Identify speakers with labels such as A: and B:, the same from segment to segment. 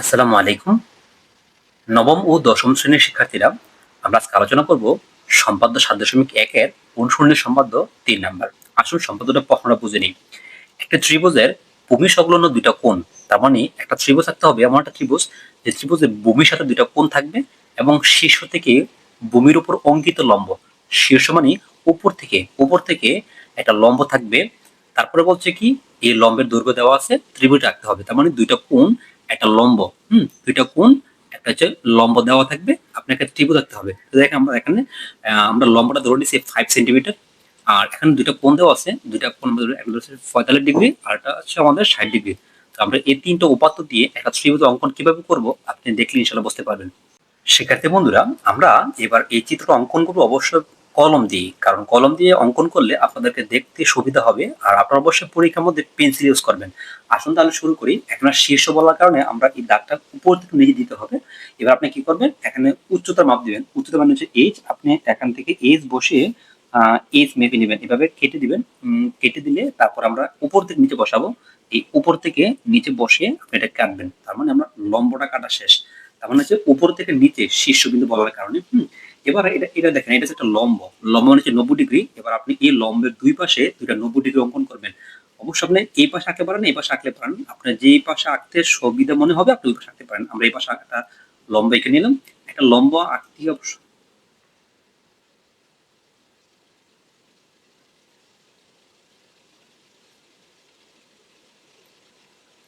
A: আসসালামু আলাইকুম। নবম ও দশম শ্রেণির শিক্ষার্থীরা, আমরা আজকে আলোচনা করব সম্পাদ্য সাত দশমিক একের অনুসরণের সম্পাদ্য তিন নাম্বার। আসল সম্পাদ্যটা প্রশ্নটা বুঝে নিই। একটা ত্রিভুজের ভূমি সংলগ্ন দুইটা কোণ, তার মানে একটা ত্রিভুজ থাকতে হবে, এমন একটা ত্রিভুজ, যে ত্রিভুজের ভূমির সাথে দুইটা কোণ থাকবে এবং শীর্ষ থেকে ভূমির উপর অঙ্কিত লম্ব। শীর্ষ মানে উপর থেকে উপর থেকে একটা লম্ব থাকবে। তারপরে বলছে কি, এই লম্বের দৈর্ঘ্য দেওয়া আছে, ত্রিভুজ রাখতে হবে, তার মানে দুইটা কোণ একটা লম্ব, হুম, দুইটা কোণ, একটা হচ্ছে লম্ব দেওয়া থাকবে, আপনাকে ত্রিভুজ রাখতে হবে। তো দেখেন আমরা এখানে আমরা লম্বটা ধরে নিচ্ছি ফাইভ সেন্টিমিটার আর এখানে দুইটা কোণ দেওয়া আছে, দুইটা ধরে- একটা পঁয়তাল্লিশ ডিগ্রি আর একটা হচ্ছে আমাদের ষাট ডিগ্রি তো আমরা এই তিনটা উপাত্ত দিয়ে একটা ত্রিভুজ অঙ্কন কীভাবে করব, আপনি দেখলে ইনশাল্লাহ বুঝতে পারবেন। শিক্ষার্থী বন্ধুরা, আমরা এবার এই চিত্রটা অঙ্কন করব, অবশ্যই কলম দিয়ে, কারণ কলম দিয়ে অঙ্কন করলে আপনাদেরকে দেখতে সুবিধা হবে। আর আপনারা অবশ্যই পরীক্ষার মধ্যে পেন্সিল ইউজ করবেন। আসুন তাহলে শুরু করি। এখানে শীর্ষ বলার কারণে আমরা এই দাগটা উপর থেকে নিচে দিতে হবে। এবার আপনি কি করবেন? এখানে উচ্চতার মাপ দিবেন। উচ্চতা মানে হচ্ছে এইচ আপনি এখান থেকে এইচ বসিয়ে এইচ মেপে নেবেন। এভাবে কেটে দিবেন। কেটে দিলে তারপর আমরা উপর থেকে নিচে বসাবো। এই উপর থেকে নিচে বসিয়ে আপনি এটা কাটবেন। তার মানে আমরা লম্বটা কাটা শেষ। তার মানে হচ্ছে উপর থেকে নিচে শীর্ষবিন্দু বলার কারণে, হুম। এবার এটা এটা দেখেন, এটা একটা লম্ব। লম্ব মানে হচ্ছে নব্বই ডিগ্রি। এবার আপনি এই লম্বের দুই পাশে দুইটা নব্বই ডিগ্রি অঙ্কন করবেন। অবশ্য আপনি এই পাশে আঁকতে পারেন, এই পাশে আঁকতে পারেন। আপনার যেই পাশে আঁকতে সুবিধা মনে হবে, আপনি ওই পাশে আঁকতে পারেন। আমরা এই পাশে একটা লম্ব এঁকে নিলাম। একটা লম্ব আঁকতে অবশ্য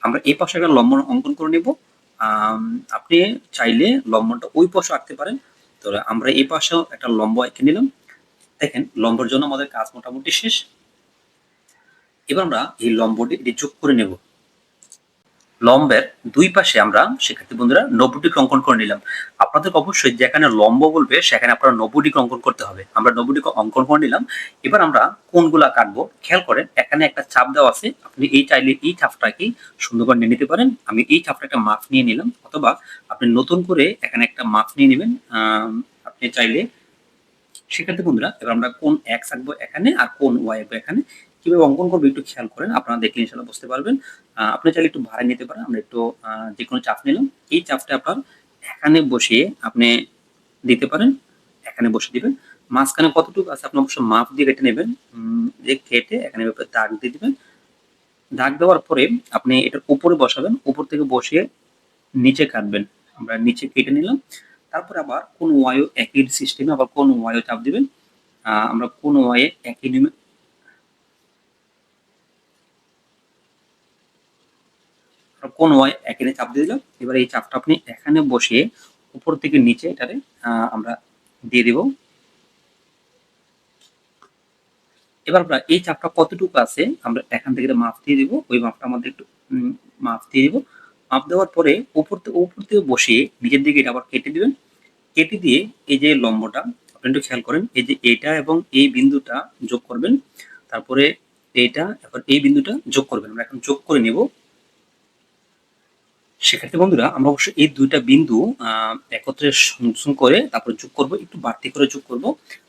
A: আমরা এই পাশে একটা লম্ব অঙ্কন করে নেব। আপনি চাইলে লম্বটা ওই পাশে আঁকতে পারেন। তো আমরা এই পাশেও একটা লম্ব এঁকে নিলাম। দেখেন, লম্বর জন্য আমাদের কাজ মোটামুটি শেষ। এবার আমরা এই লম্বটি এটি যোগ করে নেব। লম্বের দুই পাশে আমরা, শিক্ষার্থী বন্ধুরা নব্বই ডিগ্রি অঙ্কন করে নিলাম। আপনাদের অবশ্যই যেখানে লম্ব বলবে, সেখানে আপনারা নব্বই ডিগ্রি অঙ্কন করতে হবে। আমরা নব্বই ডিগ্রি অঙ্কন করে নিলাম। এবার আমরা কোনগুলা কাটবো? খেয়াল করেন, এখানে একটা চাপ দেওয়া আছে। আপনি এই চাইলে এই চাপটাকেই সুন্দর করে নিয়ে নিতে পারেন। আমি এই চাপটা একটা মাপ নিয়ে নিলাম, অথবা আপনি নতুন করে এখানে একটা মাপ নিয়ে নেবেন আপনি চাইলে শিক্ষার্থী বন্ধুরা, এবার আমরা কোন এক্স আঁকবো এখানে আর কোন ওয়াই আঁকবো এখানে, কীভাবে অঙ্কন করব একটু খেয়াল করেন, আপনারা দেখলে ইনশাল্লাহ বুঝতে পারবেন। আপনি চাইলে একটু ভাড়া নিতে পারেন, আমরা একটু যে কোনো চাপ নিলাম। এই চাপটা আপনার এখানে বসিয়ে আপনি দিতে পারেন, এখানে বসে দিবেন। মাঝখানে কতটুকু আছে আপনি অবশ্যই মাপ দিয়ে কেটে নেবেন যে কেটে এখানে দাগ দিয়ে দিবেন। দাগ দেওয়ার পরে আপনি এটার উপরে বসাবেন, উপর থেকে বসিয়ে নিচে কাটবেন। আমরা নিচে কেটে নিলাম। তারপর আবার কোন ওয়াইও একই সিস্টেমে আবার কোন ওয়াইও চাপ দিবেন। আমরা কোন ওয়াইয়ে একই কোন ওয়াই এখানে চাপ দিয়ে দিলাম। এবার এই চাপটা আপনি এখানে বসিয়ে উপর থেকে নিচে এটারে আমরা দিয়ে দিব। এবার আমরা এই চাপটা কতটুকু আছে, আমরা এখান থেকে মাপ দিয়ে দিব। ওই মাপটা আমাদের একটু মাপ দিয়ে দিব। মাপ দেওয়ার পরে উপর উপর থেকে বসিয়ে নিচের দিকে এটা আবার কেটে দিবেন। কেটে দিয়ে এই যে লম্বটা, আপনি একটু খেয়াল করেন, এই যে এটা এবং এই বিন্দুটা যোগ করবেন। তারপরে এইটা এবার এই বিন্দুটা যোগ করবেন। আমরা এখন যোগ করে নেব। সেক্ষেত্রে বন্ধুরা, আমরা অবশ্যই এই দুইটা বিন্দু একত্রে সংযোগ করে তারপর যোগ করব, একটু বাড়তি করে যোগ করব।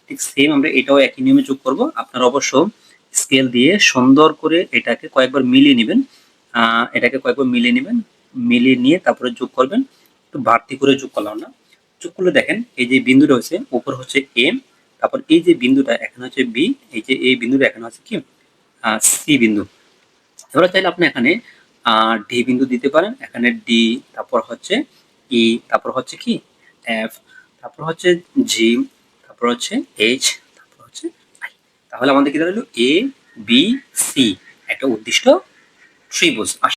A: ঠিক সেম আমরা এটাও একই নিয়মে যোগ করব। আপনারা অবশ্য স্কেল দিয়ে সুন্দর করে এটাকে কয়েকবার মিলিয়ে নেবেন। এটাকে কয়েকবার মিলিয়ে নেবেন। মিলিয়ে নিয়ে তারপরে যোগ করবেন। একটু বাড়তি করে যোগ করলাম না। যোগ করলে দেখেন, এই যে বিন্দু রয়েছে উপর হচ্ছে এম তারপর এই যে বিন্দুটা, এখানে হচ্ছে বি এই যে এই বিন্দুটা, এখানে হচ্ছে কি? সি বিন্দু। এবার চাইলে আপনি এখানে ডি বিন্দু দিতে পারেন। এখানে ডি তারপর হচ্ছে ই তারপর হচ্ছে কি? এফ তারপর হচ্ছে জি তারপর হচ্ছে এইচ তারপর হচ্ছে আই তাহলে আমাদের কি দাঁড়াল? এ বি সি একটা উদ্দিষ্ট ত্রিভুজ।